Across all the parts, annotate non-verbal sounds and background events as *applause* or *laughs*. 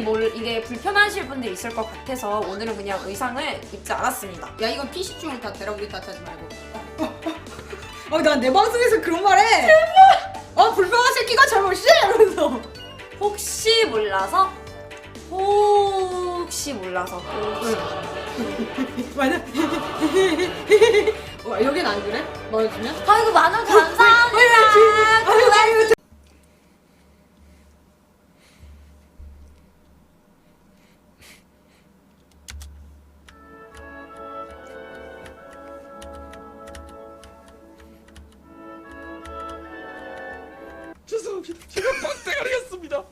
몰 이게 불편하실 분들 있을 것 같아서 오늘은 그냥 의상을 입지 않았습니다. 야 이건 PC 중을 다 대라 우리 탓하지 말고. 어난 내 방송에서 그런 말해. 어 불편한 새끼가 잘못이 이러면서. 혹시 몰라서 혹시 몰라서 맞아. 와 여긴 안 그래? 넣어주면? 아이고 만원 감사합니다. 아유 아유. 죄송합니다. 제가 박대가리였습니다.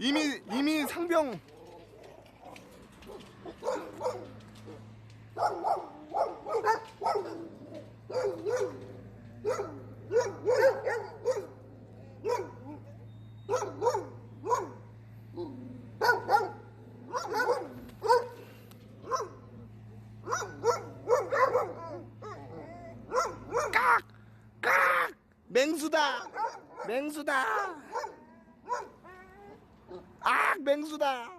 이미 이미 상병 맹수다 맹수다. 아 맹수다.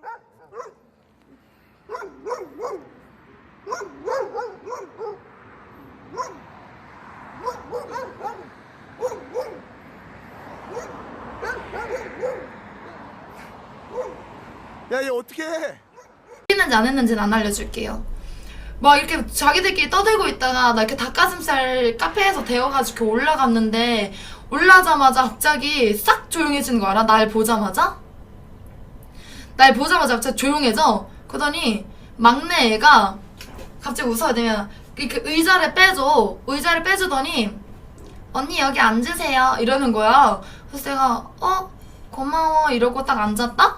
야 얘 어떻게 해? 했는지 안 했는지는 안 알려줄게요. 막 이렇게 자기들끼리 떠들고 있다가 나 이렇게 닭가슴살 카페에서 데워가지고 올라갔는데 올라자마자 갑자기 싹 조용해지는 거 알아? 날 보자마자? 날 보자마자 갑자기 조용해져. 그러더니 막내 애가 갑자기 웃어야 되면 이렇게 의자를 빼줘. 의자를 빼주더니 언니 여기 앉으세요 이러는 거야. 그래서 내가 어 고마워 이러고 딱 앉았다.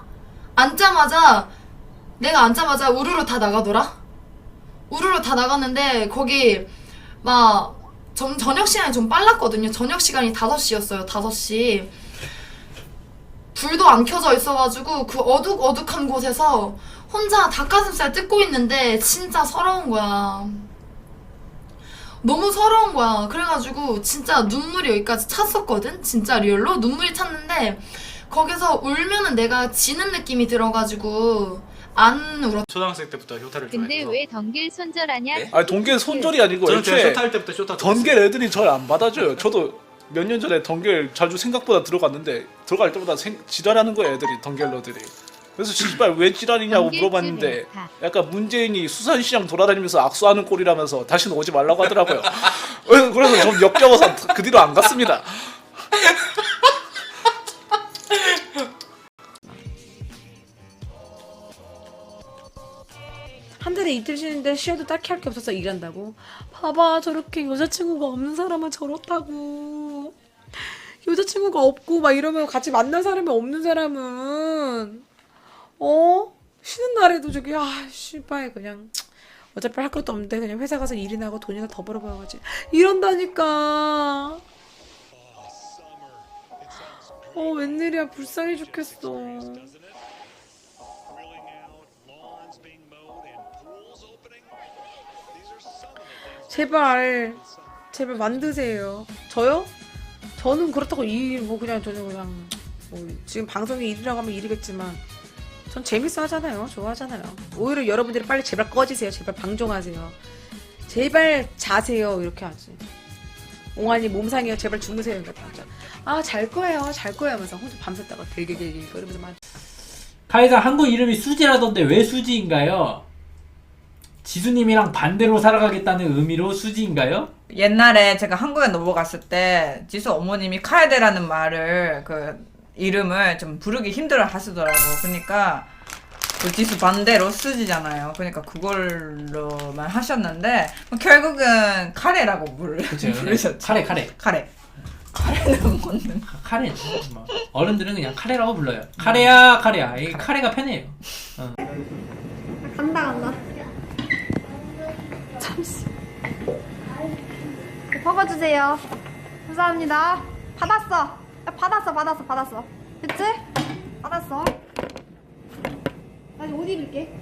앉자마자 내가 앉자마자 우르르 다 나가더라? 우르르 다 나갔는데 거기 막 점, 저녁 시간이 좀 빨랐거든요. 저녁 시간이 5시였어요. 5시. 불도 안 켜져 있어가지고 그 어둑어둑한 곳에서 혼자 닭가슴살 뜯고 있는데 진짜 서러운 거야. 너무 서러운 거야. 그래가지고 진짜 눈물이 여기까지 찼었거든? 진짜 리얼로? 눈물이 찼는데 거기서 울면은 내가 지는 느낌이 들어가지고 안 울었 초등학생 때부터 효타를 근데 좋아해서 왜 덩길 손절하냐? 네? 아니 동계 손절이 아니고 저는 애초에 쇼타할 때부터 쇼타 던겔 애들이 절 안 받아줘요. 저도 몇 년 전에 던겔 자주 생각보다 들어갔는데 들어갈 때마다 생, 지랄하는 거예요 애들이 던겔러들이. 그래서 씨발 왜 지랄이냐고 물어봤는데. 약간 문재인이 수산시장 돌아다니면서 악수하는 꼴이라면서 다시는 오지 말라고 하더라고요. 그래서 *laughs* 그래서 좀 역겨워서 그 뒤로 안 갔습니다. 한 달에 이틀 쉬는데 쉬어도 딱히 할 게 없어서 일한다고? 봐봐 저렇게 여자친구가 없는 사람은 저렇다고. 여자친구가 없고 막 이러면 같이 만난 사람이 없는 사람은. 어? 쉬는 날에도 저기 아 씨발 그냥 어차피 할 것도 없는데 그냥 회사 가서 일이나 하고 돈이나 더 벌어봐야지. 이런다니까. 어 웬일이야. 불쌍해 죽겠어 제발 제발 만드세요. 저요? 저는 그렇다고 일 뭐 그냥 저는 그냥 뭐 지금 방송에 일이라고 하면 일이겠지만 전 재밌어 하잖아요. 좋아하잖아요. 오히려 여러분들이 빨리 제발 꺼지세요. 제발 방종하세요. 제발 자세요. 이렇게 하지. 옹환이 몸상이요. 제발 주무세요. 이렇게 하죠. 아잘 거예요. 잘 거예요 하면서 혼자 밤새다가 들게들게 이러면서 막 카이사 한국 이름이 수지라던데 왜 수지인가요? 지수님이랑 반대로 살아가겠다는 의미로 수지인가요? 옛날에 제가 한국에 넘어갔을 때 지수 어머님이 카에데라는 말을 그 이름을 좀 부르기 힘들어 하시더라고. 그러니까 그 지수 반대로 쓰지잖아요. 그러니까 그걸로만 하셨는데 결국은 카레라고 그쵸? 부르셨죠. 카레 카레 카레. 카레는 뭔데? 카레 뭐. 어른들은 그냥 카레라고 불러요 카레야 카레야 이 카레가 편해요 간다 간다. 네, 퍼어주세요 감사합니다. 받았어. 받았어, 받았어, 받았어. 그치? 받았어. 아니, 옷 입을게.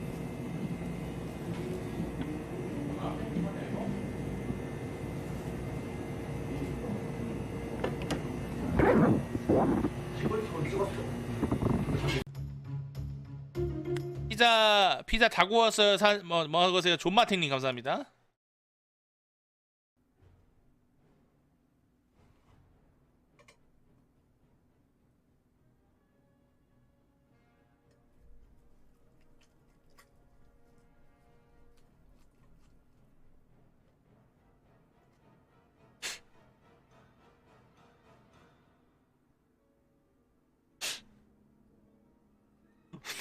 피자 피자 다 구웠어요. 사, 뭐 먹으세요. 존마팅님 감사합니다.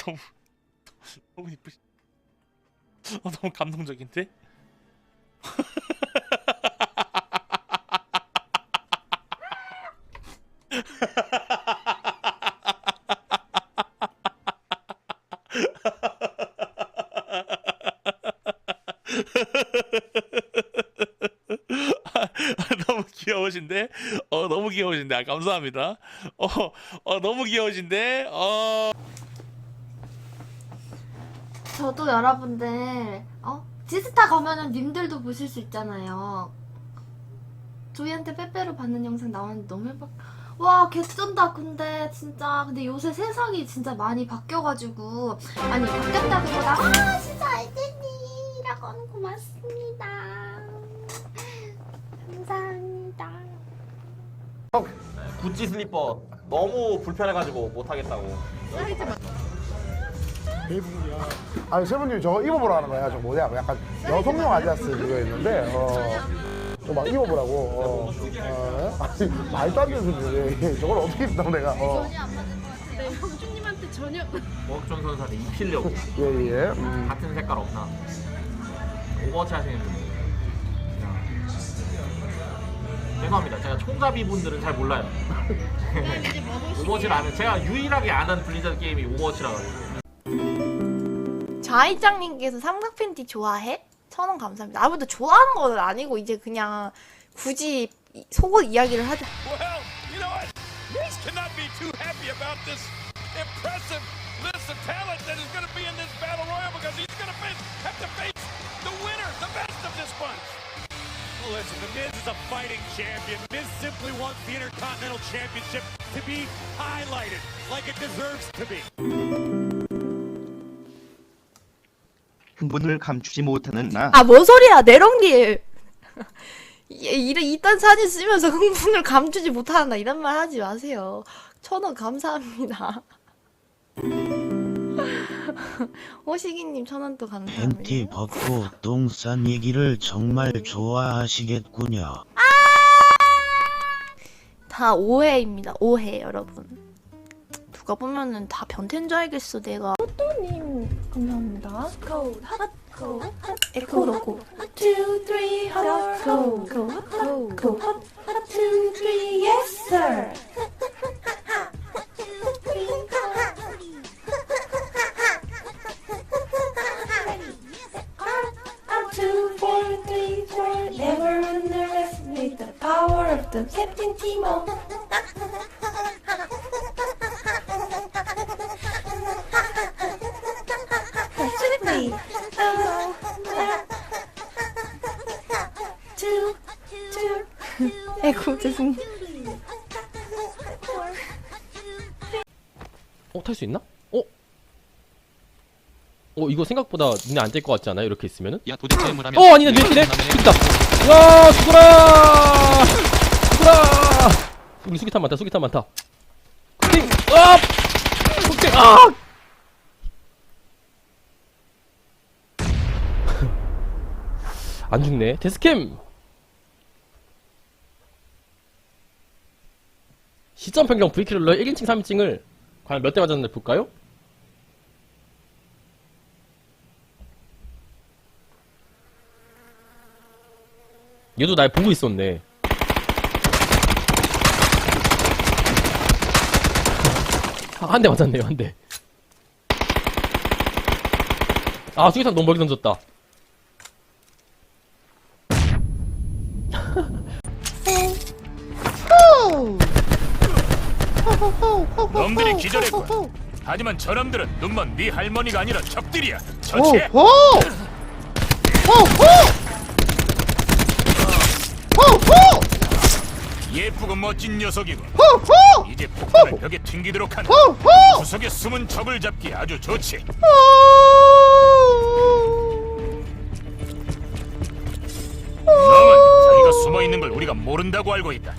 너무 *laughs* 너무 이쁘시. 어, 너무 감동적인데? *laughs* 너무 귀여우신데? 어 너무 귀여우신데 아, 감사합니다. 어, 어 너무 귀여우신데? 어 저도 여러분들 어 지스타 가면은 님들도 보실 수 있잖아요. 조이한테 빼빼로 받는 영상 나왔는데 너무 예뻐. 와 개쩐다 근데 진짜 근데 요새 세상이 진짜 많이 바뀌어가지고 아니 바뀌었다기보다 아 진짜 알겠니라고 하는 고맙습니다. 감사합니다. 구찌 슬리퍼 너무 불편해가지고 못하겠다고. 아니 세븐님 저거 입어보라 하는 거야 저 뭐냐 약간 여성용 아디다스 그거 있는데 어막 입어보라고 어, 어. 아니 말도 안 되는 소리래 저걸 어떻게 입다고 내가 어. 먹전 선수한테 입히려고 예예 음. 같은 색깔 없나? 오버워치 하시는 분들. 그냥. 죄송합니다. 제가 총잡이 분들은 잘 몰라요. 오버워치를 아는 제가 유일하게 아는 블리자드 게임이 오버워치라 가지고. 자이짱님께서 삼각 팬티 좋아해? 천 원 감사합니다. 아무도 좋아하는 건 아니고 이제 그냥 굳이 이- 속옷 이야기를 하자. Well, you know what? Reese cannot be too happy about this impressive list of talent that is going to be in this battle royal because he's going to face, have to face the winner, the best of this bunch. Well, listen, the Miz is a fighting champion. Miz simply wants the Intercontinental Championship to be highlighted like it deserves to be. 분을 감추지 못하는 나 아, 뭔 소리야, 내롱길. *laughs* 이런 이딴 사진 쓰면서 흥분을 감추지 못한다 이런 말 하지 마세요. 천 원 감사합니다. *laughs* 호식이님 천 원 또 감사합니다. 팬티 벗고 똥싼 얘기를 정말 좋아하시겠군요. 다 오해입니다. 오해 여러분. 누가 보면은 다 변태인 줄 알겠어 내가. 또님 감사합니다. 고 핫, 에코 핫, 핫, 핫, yes sir. Up two 죄송. 어, 탈 수 있나? 어? 어, 이거 생각보다 눈에 안 띌 것 같지 않아요? 이렇게 있으면은? 야, 도대체 게임을 하면 어, 아니네, 눈에 띄네? 죽다. 야, 죽어라! 죽어라! 우리 수기탄 많다, 수기탄 많다. 쿠팅! 아! 쿠팅! 아! *laughs* 안 죽네. 데스캠! 시점 변경 V킬러 1인칭 3인칭을 과연 몇 대 맞았는지 볼까요? 얘도 날 보고 있었네. 한대 맞았네요, 한 대. 아, 수기탄 너무 멀리 던졌다. 놈들이 기절했군. 하지만 저놈들은 눈먼 네 할머니가 아니라 적들이야. 처치해. 예쁘고 멋진 녀석이고 호호! 이제 폭탄을 벽에 튕기도록 하는 구석에 숨은 적을 잡기 아주 좋지. 놈은 자기가 숨어 있는 걸 우리가 모른다고 알고 있다.